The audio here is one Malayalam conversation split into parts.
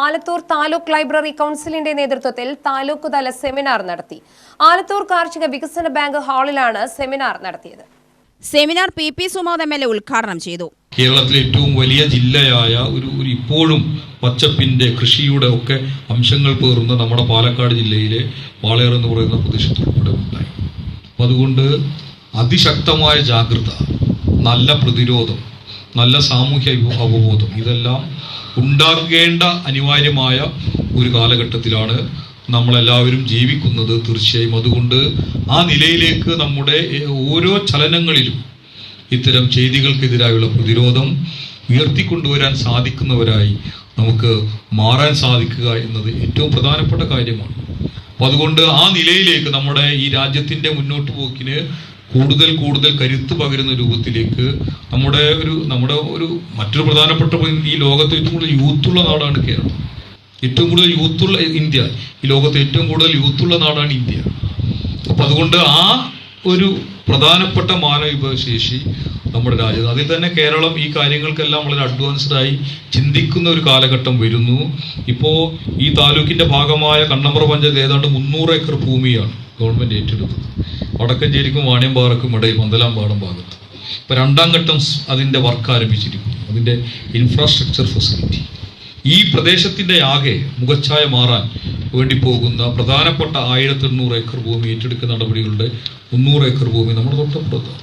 ആലത്തൂർ താലൂക്ക് ലൈബ്രറി കൗൺസിലിന്റെ നേതൃത്വത്തിൽ താലൂക്ക് തല സെമിനാർ നടത്തി. ആലത്തൂർ കാർഷിക വികസന ബാങ്ക് ഹാളിലാണ് സെമിനാർ നടത്തിയത്. Seminar P P Sumod M L A ഉദ്ഘാടനം ചെയ്തു. കേരളത്തിലെ ഏറ്റവും വലിയ ജില്ലയായ ഒരു ഒരു ഇപ്പോഴും പച്ചപ്പിന്റെ കൃഷിയുടെ ഒക്കെ അംശങ്ങൾ പേറുന്ന നമ്മുടെ പാലക്കാട് ജില്ലയിലെ വാളയാർ എന്ന് പറയുന്ന പ്രദേശത്ത് ഉൾപ്പെടെ ഉണ്ടായി. അപ്പം അതുകൊണ്ട് അതിശക്തമായ ജാഗ്രത നല്ല പ്രതിരോധം നല്ല സാമൂഹ്യ അവബോധം ഇതെല്ലാം ഉണ്ടാകേണ്ട അനിവാര്യമായ ഒരു കാലഘട്ടത്തിലാണ് നമ്മളെല്ലാവരും ജീവിക്കുന്നത് തീർച്ചയായും. അതുകൊണ്ട് ആ നിലയിലേക്ക് നമ്മുടെ ഓരോ ചലനങ്ങളിലും ഇത്തരം ചെയ്തികൾക്കെതിരായുള്ള പ്രതിരോധം ഉയർത്തിക്കൊണ്ടുവരാൻ സാധിക്കുന്നവരായി നമുക്ക് മാറാൻ സാധിക്കുക എന്നത് ഏറ്റവും പ്രധാനപ്പെട്ട കാര്യമാണ്. അപ്പോൾ അതുകൊണ്ട് ആ നിലയിലേക്ക് നമ്മുടെ ഈ രാജ്യത്തിന്റെ മുന്നോട്ട് പോക്കിന് കൂടുതൽ കൂടുതൽ കരുത്ത് പകരുന്ന രൂപത്തിലേക്ക് നമ്മുടെ ഒരു നമ്മുടെ ഒരു മറ്റൊരു പ്രധാനപ്പെട്ട ഈ ലോകത്തെ ഏറ്റവും കൂടുതൽ യൂത്തുള്ള നാടാണ് കേരളം. ഏറ്റവും കൂടുതൽ യൂത്തുള്ള ഇന്ത്യ. ഈ ലോകത്തെ ഏറ്റവും കൂടുതൽ യൂത്തുള്ള നാടാണ് ഇന്ത്യ. അപ്പൊ അതുകൊണ്ട് ആ ഒരു പ്രധാനപ്പെട്ട മാനവിഭവശേഷി നമ്മുടെ രാജ്യത്ത്. അതിൽ തന്നെ കേരളം ഈ കാര്യങ്ങൾക്കെല്ലാം വളരെ അഡ്വാൻസ്ഡ് ആയി ചിന്തിക്കുന്ന ഒരു കാലഘട്ടം വരുന്നു. ഇപ്പോൾ ഈ താലൂക്കിന്റെ ഭാഗമായ കണ്ണമ്പ്ര പഞ്ചായത്ത് ഏതാണ്ട് മുന്നൂറ് ഏക്കർ ഭൂമിയാണ് ഗവൺമെന്റ് ഏറ്റെടുത്തത്. വടക്കഞ്ചേരിക്കും വാണിയമ്പാറക്കും ഇടയിൽ പന്തലാമ്പാടം ഭാഗത്ത്. ഇപ്പം രണ്ടാം ഘട്ടം അതിന്റെ വർക്ക് ആരംഭിച്ചിരിക്കുന്നു. അതിന്റെ ഇൻഫ്രാസ്ട്രക്ചർ ഫെസിലിറ്റി ഈ പ്രദേശത്തിന്റെ ആകെ മുഖച്ഛായ മാറാൻ വേണ്ടി പോകുന്ന പ്രധാനപ്പെട്ട ആയിരത്തി എണ്ണൂറ് ഏക്കർ ഭൂമി ഏറ്റെടുക്കുന്ന നടപടികളുടെ മുന്നൂറ് ഏക്കർ ഭൂമി നമ്മുടെ തൊട്ടപ്പുറത്താണ്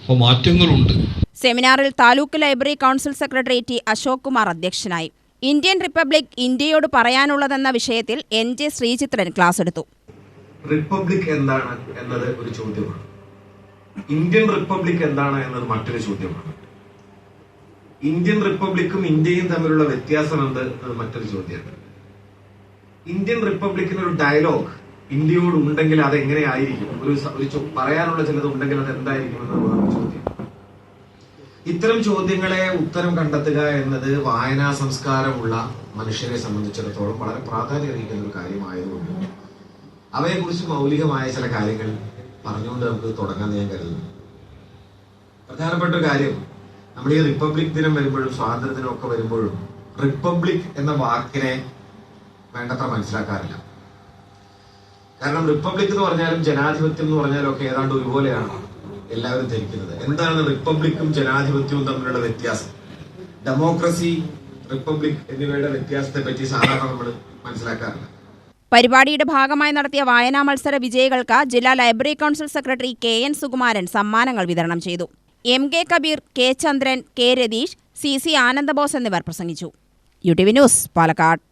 അപ്പോൾ മാറ്റങ്ങളുണ്ട്. സെമിനാറിൽ taluk library council secretary T Ashok Kumar അധ്യക്ഷനായി. ഇന്ത്യൻ റിപ്പബ്ലിക് ഇന്ത്യയോട് പറയാനുള്ളതെന്ന വിഷയത്തിൽ എൻ ജെ ശ്രീചിത്രൻ ക്ലാസ് എടുത്തു റിപ്പബ്ലിക് എന്താണ് എന്നത് ഒരു ചോദ്യമാണ്. ഇന്ത്യൻ റിപ്പബ്ലിക് എന്താണ് എന്നത് മറ്റൊരു ചോദ്യമാണ്. ഇന്ത്യൻ റിപ്പബ്ലിക്കും ഇന്ത്യയും തമ്മിലുള്ള വ്യത്യാസം എന്ത് മറ്റൊരു ചോദ്യമാണ്. ഇന്ത്യൻ റിപ്പബ്ലിക്കിന് ഒരു ഡയലോഗ് ഇന്ത്യയോട് ഉണ്ടെങ്കിൽ അത് എങ്ങനെയായിരിക്കും? ഒരു ഒരു പറയാനുള്ള ചിലത് ഉണ്ടെങ്കിൽ അത് എന്തായിരിക്കും എന്നുള്ളതാണ് ചോദ്യം. ഇത്തരം ചോദ്യങ്ങളെ ഉത്തരം കണ്ടെത്തുക എന്നത് വായനാ സംസ്കാരമുള്ള മനുഷ്യരെ സംബന്ധിച്ചിടത്തോളം വളരെ പ്രാധാന്യം അറിയിക്കുന്ന ഒരു കാര്യമായതുകൊണ്ട് അവയെക്കുറിച്ച് മൗലികമായ ചില കാര്യങ്ങൾ പറഞ്ഞുകൊണ്ട് നമുക്ക് തുടങ്ങാൻ ഞാൻ കരുതുന്നു. പ്രധാനപ്പെട്ട ഒരു കാര്യം നമ്മുടെ ഈ റിപ്പബ്ലിക് ദിനം വരുമ്പോഴും സ്വാതന്ത്ര്യ ദിനം ഒക്കെ വരുമ്പോഴും റിപ്പബ്ലിക് എന്ന വാക്കിനെ വേണ്ടത്ര മനസ്സിലാക്കാറില്ല. കാരണം റിപ്പബ്ലിക് എന്ന് പറഞ്ഞാലും ജനാധിപത്യം എന്ന് പറഞ്ഞാലും ഒക്കെ ഏതാണ്ട് ഒരുപോലെയാണ് എല്ലാവരും ധരിക്കുന്നത്. എന്താണ് റിപ്പബ്ലിക്കും ജനാധിപത്യവും തമ്മിലുള്ള വ്യത്യാസം? ഡെമോക്രസി റിപ്പബ്ലിക് എന്നിവയുടെ വ്യത്യാസത്തെ പറ്റി സാധാരണ നമ്മൾ മനസ്സിലാക്കാറില്ല. പരിപാടിയുടെ ഭാഗമായി നടത്തിയ വായനാ മത്സര വിജയികൾക്ക് ജില്ലാ library council secretary K N Sukumaran സമ്മാനങ്ങൾ വിതരണം ചെയ്തു. M K Kabeer K Chandran K Ratheesh C C Anandabose എന്നിവർ പ്രസംഗിച്ചു. U T V news Palakkad.